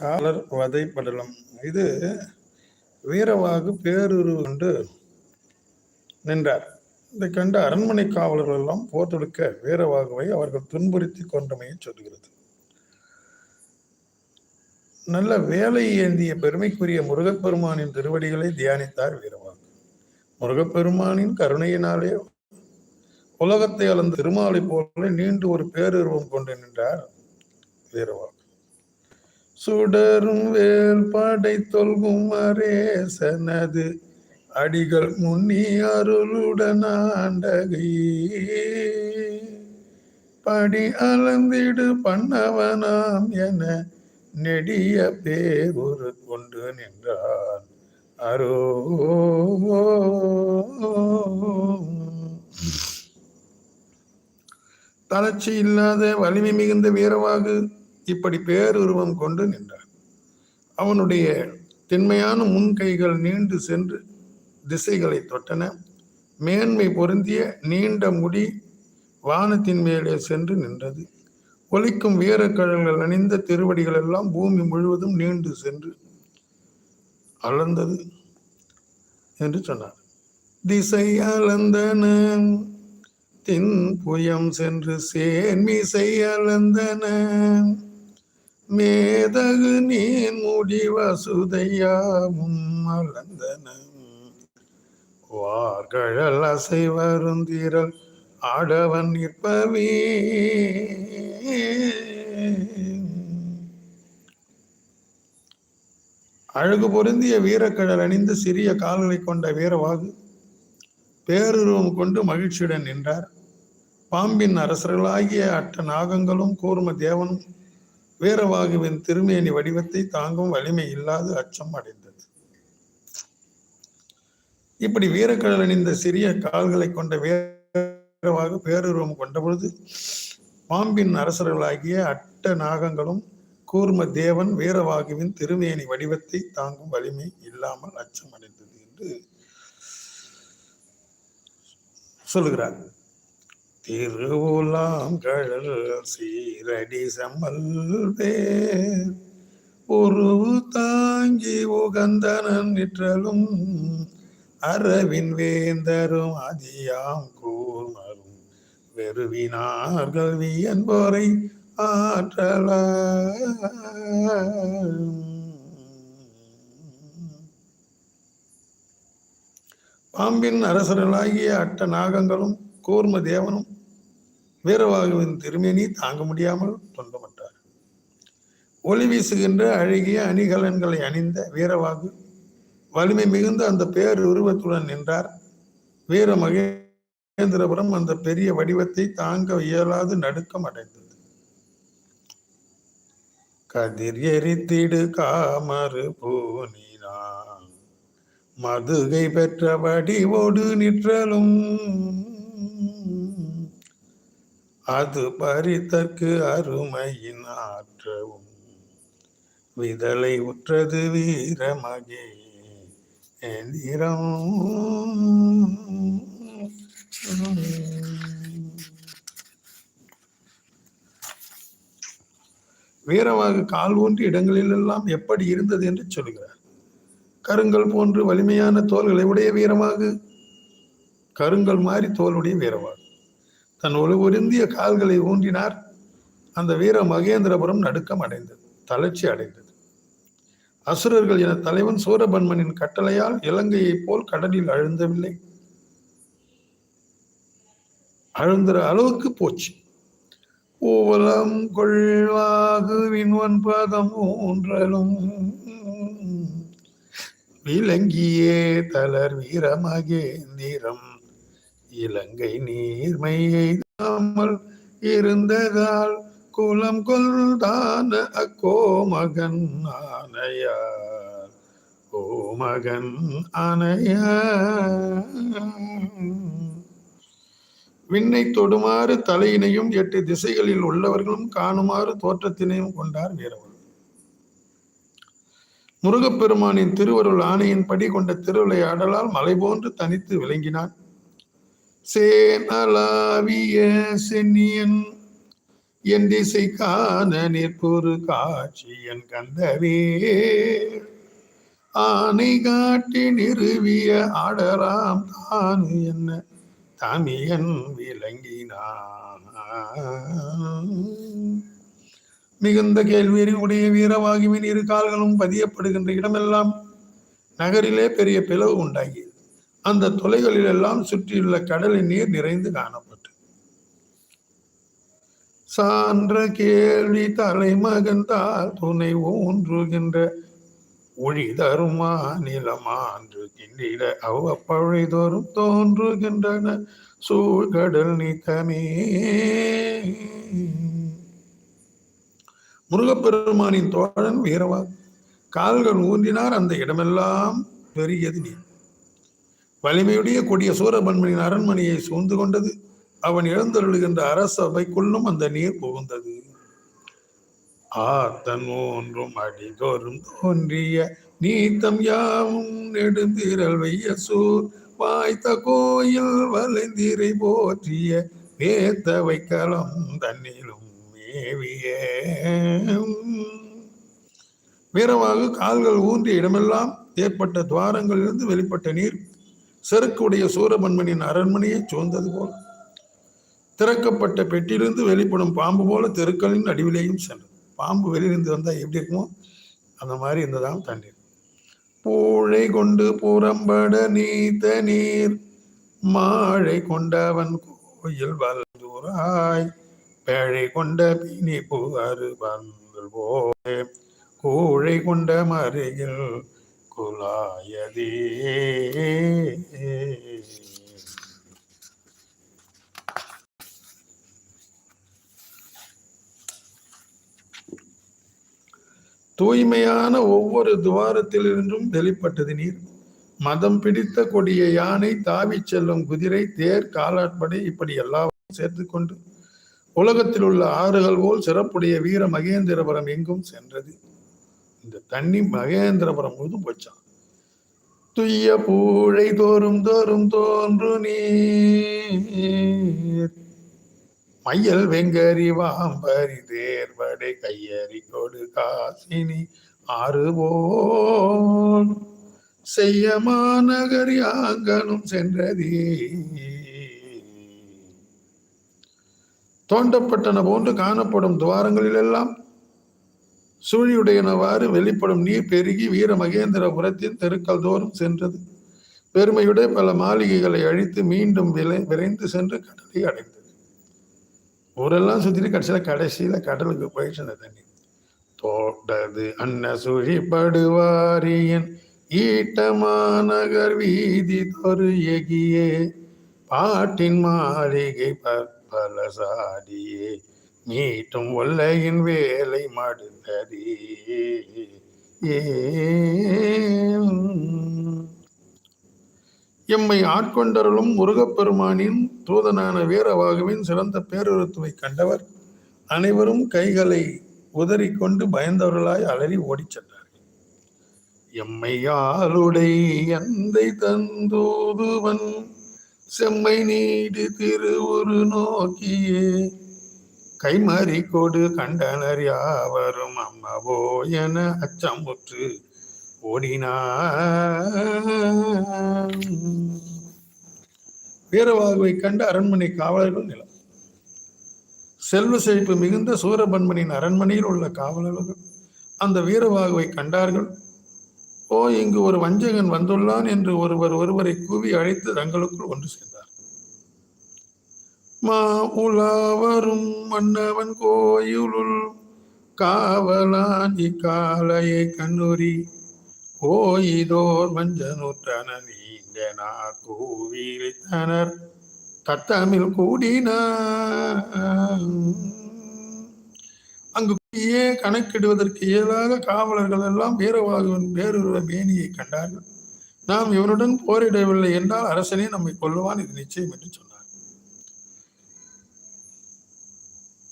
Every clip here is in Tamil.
காலர் வதை படலம் இது வீரவாகு பேருரு கொண்டு நின்றார். இதை கண்ட அரண்மனை காவலர்கள் எல்லாம் போர் தொடுக்க வீரவாகுவை அவர்கள் துன்புறுத்தி கொண்டமையை சொல்கிறது. நல்ல வேலை ஏந்திய பெருமைக்குரிய முருகப்பெருமானின் திருவடிகளை தியானித்தார் வீரவாகு. முருகப்பெருமானின் கருணையினாலே உலகத்தை அளந்த திருமாலை போல நீண்டு ஒரு பேருருவம் கொண்டு நின்றார் வீரவாகு. சுடரும் வேல் படை தொல்கும் அரேசனது அடிகள் முன்னி அருளுடன் ஆண்டகை. படி அளந்திடு பண்ணவனாம் என நெடிய பேரொரு கொண்டு நின்றான். அரோ. தளர்ச்சி இல்லாத வலிமை மிகுந்த வீரவாகு. இப்படி பேருருவம் கொண்டு நின்றான். அவனுடைய திண்மையான முன்கைகள் நீண்டு சென்று திசைகளை தொட்டன. மேன்மை பொருந்திய நீண்ட முடி வானத்தின் மேலே சென்று நின்றது. ஒலிக்கும் வீரக்கழல்கள் அணிந்த திருவடிகள் எல்லாம் பூமி முழுவதும் நீண்டு சென்று அளந்தது என்று சொன்னார். திசை அளந்தன தின் புயம் சென்று சேர்மிசை அளந்தன மேதகு நீர் முடி வசுதையாவும் அளந்தன வார்கழல் அசை வருந்திரல் ஆடவன் நிற்பவே. அழகு பொருந்திய வீரக்கடல் அணிந்து சிறிய கால்களை கொண்ட வீரவாகு பேருருவம் கொண்டு மகிழ்ச்சியுடன் நின்றார். பாம்பின் அரசர்களாகிய அட்ட நாகங்களும் கூர்ம தேவனும் வீரவாகுவின் திருமேனி வடிவத்தை தாங்கும் வலிமை இல்லாது அச்சம் அடைந்தது. இப்படி வீரக்கடல் அணிந்த சிறிய கால்களை கொண்ட வீரவாகு பேருருவம் கொண்ட பொழுது பாம்பின் அரசர்களாகிய அட்ட நாகங்களும் கூர்ம தேவன் வீரவாகுவின் திருமேனி வடிவத்தை தாங்கும் வலிமை இல்லாமல் அச்சம் அடைந்தது என்று சொல்லுகிறார்கள். திருவுலாம் கழல் சீரடி செம்மல் உருவு தாங்கி உகந்தனன் நிற்றலும் அரவின் வேந்தரும் அதியாம் கூர்மரும். வெறுவினார்கள் வியன்போரை ஆற்றல பாம்பின் அரசர்களாகிய அட்ட நாகங்களும் கூர்ம தேவனும் வீரவாகுவின் திருமேனி தாங்க முடியாமல் தொண்டப்பட்டார் ஒளி வீசுகின்ற அழகிய அணிகலன்களை அணிந்த வீரவாகு வலிமை மிகுந்த அந்த பேர் உருவத்துடன் நின்றார். வீர மகேந்திரபுரம் அந்த பெரிய வடிவத்தை தாங்க இயலாது நடுக்கம் அடைந்தது. கதிர் எரித்திடு காமறு பூனினான். மதுகை பெற்ற வடிவோடு நிற்றலும் அது பறித்தற்கு அருமையின் ஆற்றவும். விதலை உற்றது வீரமகே எந்திரம். வீரவாகு கால் ஊன்றி இடங்களிலெல்லாம் எப்படி இருந்தது என்று சொல்கிறார். கருங்கல் போன்று வலிமையான தோள்களை உடைய வீரமாகு கருங்கல் மாறி தோலுடைய வீரவாகு. தன் ஒரு ஒருந்திய கால்களை ஊன்றினார். அந்த வீர மகேந்திரபுரம் நடுக்கம் அடைந்தது தளர்ச்சி அடைந்தது. அசுரர்கள் என தலைவன் சூரபன்மனின் கட்டளையால் இலங்கையைப் போல் கடலில் அழுந்தவில்லை. அழுந்துற அளவுக்கு போச்சு. ஊவலம் கொள்வாகு விண்வன் ஊன்றலும். விலங்கியே தளர் வீரமகேந்திரம். இலங்கை நீர்மையாமல் இருந்ததால் குலம் கொல்தான அக்கோமகன் ஆனையார். கோமகன் ஆனையார். விண்ணை தொடுமாறு தலையினையும் எட்டு திசைகளில் உள்ளவர்களும் காணுமாறு தோற்றத்தினையும் கொண்டார் வீரவர்கள் முருகப்பெருமானின் திருவருள் ஆணையின்படி கொண்ட திருவிளையாடலால் மலை போன்று தனித்து விளங்கினான். சேனலாவிய சென்னியன் என் திசை காண நிற்பொரு காட்சி என் கந்தவே. ஆனை காட்டி நிறுவிய ஆடராம் தானு என்ன தமியன் விளங்கினான். மிகுந்த கேள்வியறி உடைய வீரவாகிவின் இரு கால்களும் பதியப்படுகின்ற இடமெல்லாம் நகரிலே பெரிய பிளவு உண்டாகியது. அந்த தொலைகளில் எல்லாம் சுற்றியுள்ள கடலின் நீர் நிறைந்து காணப்பட்டது. சான்ற கேள்வி தலைமகன் துணை ஊன்றுகின்ற ஒளி தருமா நிலமான்று கிண்டிட அவ பழைதோறும் தோன்றுகின்றன சூழ்கடல் நீக்கமே. முருகப்பெருமானின் தோழன் வீரவா கால்கள் ஊன்றினார் அந்த இடமெல்லாம் பெரியது நீர். வலிமையுடைய கொடிய சூரபன்மனின் அரண்மனையை சூழ்ந்து கொண்டது. அவன் இழந்தருளுகின்ற அரசபைக்குள்ளும் அந்த நீர் புகுந்தது. ஆத்தன் ஒன்றும் அடிதோறும் தோன்றிய நீத்தம் யாவும் நெடுந்திரல் வைய சூர் வாய்த்த கோயில் வளைந்தீரை போற்றிய நேத்த வைக்கலம் தன்னிலும் மேவிய வீரமாக கால்கள் ஊன்றிய இடமெல்லாம் ஏற்பட்ட துவாரங்களிலிருந்து வெளிப்பட்ட நீர் செருக்குடைய சூரபன்மனின் அரண்மனையை சூழ்ந்தது போல. திறக்கப்பட்ட பெட்டியிலிருந்து வெளிப்படும் பாம்பு போல தெருக்களின் அடிவிலேயும் சென்றது. பாம்பு வெளியிலிருந்து வந்தால் எப்படி இருக்குமோ அந்த மாதிரி இருந்ததாம் தண்ணீர். பூழை கொண்டு புறம்பட நீத்த நீர் மாழை கொண்டவன் கோயில் வந்தூராய். பேழை கொண்ட பிணி புகாரு பந்தல் போலே கூழை கொண்ட மருகில் குலாயதே தூய்மையான ஒவ்வொரு துவாரத்திலிருந்தும் வெளிப்பட்டது நீர். மதம் பிடித்த கொடிய யானை தாவிச் செல்லும் குதிரை தேர் காலாட்படை இப்படி எல்லாவற்றையும் சேர்த்து கொண்டு உலகத்தில் உள்ள ஆறுகள் போல் சிறப்புடைய வீர மகேந்திரபுரம் எங்கும் சென்றது. இந்த தண்ணி மகேந்திரபுரம் முழுதும் போச்சான் துய்ய பூழை தோறும் தோறும் தோன்று நீர். மையல் வெங்கரி வாம்பரி தேர்வடை கையறி கொடு காசினி ஆறுவோன். செய்ய மாநகர் யாங்கனும் சென்றதே தோண்டப்பட்டன போன்று காணப்படும் துவாரங்களிலெல்லாம் சூழியுடையனவாறு வெளிப்படும் நீர் பெருகி வீர மகேந்திரபுரத்தின் தெருக்கள் தோறும் சென்றது. பெருமையுடைய பல மாளிகைகளை அழித்து மீண்டும் விளை விரைந்து சென்று கடலை அடைந்தது. ஊரெல்லாம் சுத்திட்டு கடைசியில கடைசியில கடலுக்கு போயிடுச்சு அந்த தண்ணி. தோட்டது அன்ன சுழிப்படுவாரியன் ஈட்டமாநகர் வீதி தொரு எகியே பாட்டின் மாளிகை பற்பல சாடியே. மீட்டும் ஒல்லையின் வேலை மடுத்ததே எம்மை ஆட்கொண்டருளும் முருகப்பெருமானின் தூதனான வீரவாகுவின் சிறந்த பேருருத்துவை கண்டவர் அனைவரும் கைகளை உதறிக்கொண்டு பயந்தவர்களாய் அலறி ஓடிச் சென்றார்கள். எம்மையாளுடை எந்தை தந்தூதுவன் செம்மை நீடு திருவுரு நோக்கியே கைமறி கொடு கண்டனர் யாவரும் அம்மவோ என அச்சமுற்று ஓடினா வீரவாகுவை கண்ட அரண்மனை காவலர்கள் நிலம். செல்வ செழிப்பு மிகுந்த சூரபன்மனின் அரண்மனையில் உள்ள காவலர்கள். அந்த வீரவாகுவை கண்டார்கள். ஓ இங்கு ஒரு வஞ்சகன் வந்துள்ளான் என்று ஒருவர் ஒருவரை கூவி அழைத்து தங்களுக்குள் ஒன்று சேர்ந்தார். மா உலாவரும் மன்னவன் கோயிலுள் காவலான் காலையை கண்ணுரி கோயிதோர் மஞ்சனுற்றன நீங்க கூவிழித்தனர் தத்தமிழ் கூடினார். அங்கு கூடியே கணக்கிடுவதற்கு இயலாத காவலர்கள் எல்லாம் வீரவாகுவன் வேறொரு மேனியை கண்டார்கள். நாம் இவனுடன் போரிடவில்லை என்றால் அரசனே நம்மை கொல்லுவான் இது நிச்சயம் என்று சொன்னார்.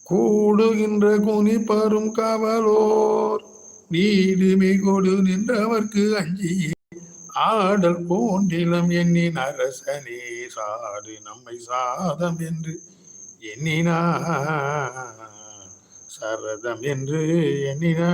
கூடுகின்ற குனி பரும் காவலோர். நீடுமை கொடு நின்றவர்க்கு அஞ்சி. ஆடல் போன்றிலம் எண்ணின் அரசனே சாடு நம்மை சாதம் என்று எண்ணினா சரதம் என்று எண்ணினா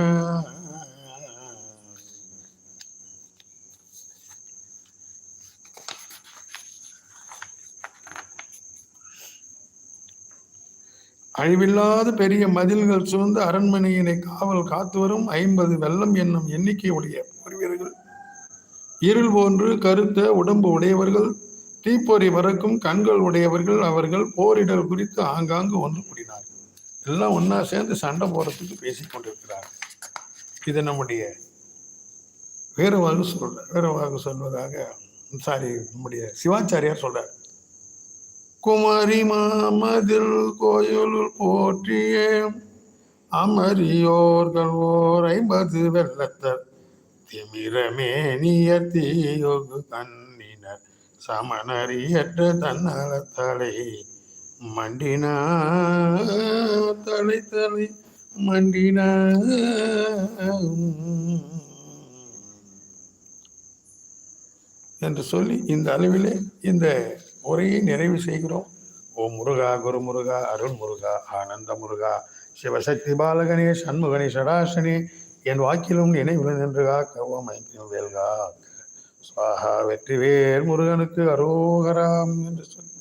அழிவில்லாத பெரிய மதில்கள் சூழ்ந்த அரண்மனையினை காவல் காத்து வரும் ஐம்பது வெள்ளம் என்னும் எண்ணிக்கையுடைய போர் வீரர்கள் இருள் போன்று கருத்த உடம்பு உடையவர்கள் தீப்பொறி வறக்கும் கண்கள் உடையவர்கள் அவர்கள் போரிடல் குறித்து ஆங்காங்கு ஒன்று கூடினார். எல்லாம் ஒன்றா சேர்ந்து சண்டை போறதுக்கு பேசிக் கொண்டிருக்கிறார். இது நம்முடைய வீரவாகு சொல்ற வீரவாகு சொல்வதாக சாரி நம்முடைய சிவாச்சாரியார் சொல்றார். குமரி மாமதில் கோயிலுள் போற்றியே. அமரியோர்கள் ஓர் ஐம்பது வெள்ளத்தர் திமிரமேனியர் தீயொகு கண்ணினர். சமணரியற்ற தன்னலத்தலை மண்டினா தலை தலை மண்டினா. என்று சொல்லி இந்த அளவிலே இந்த உரையை நிறைவு செய்கிறோம். ஓம் முருகா குரு முருகா அருள் முருகா ஆனந்த முருகா சிவசக்தி பாலகனே சண்முகனே சடாசனே என் வாக்கிலும் நினைவு நின்று காக்க ஓம் ஐக்கியம் வேல்கா சுவாகா வெற்றிவேல் முருகனுக்கு அரோகராம் என்று சொல்லி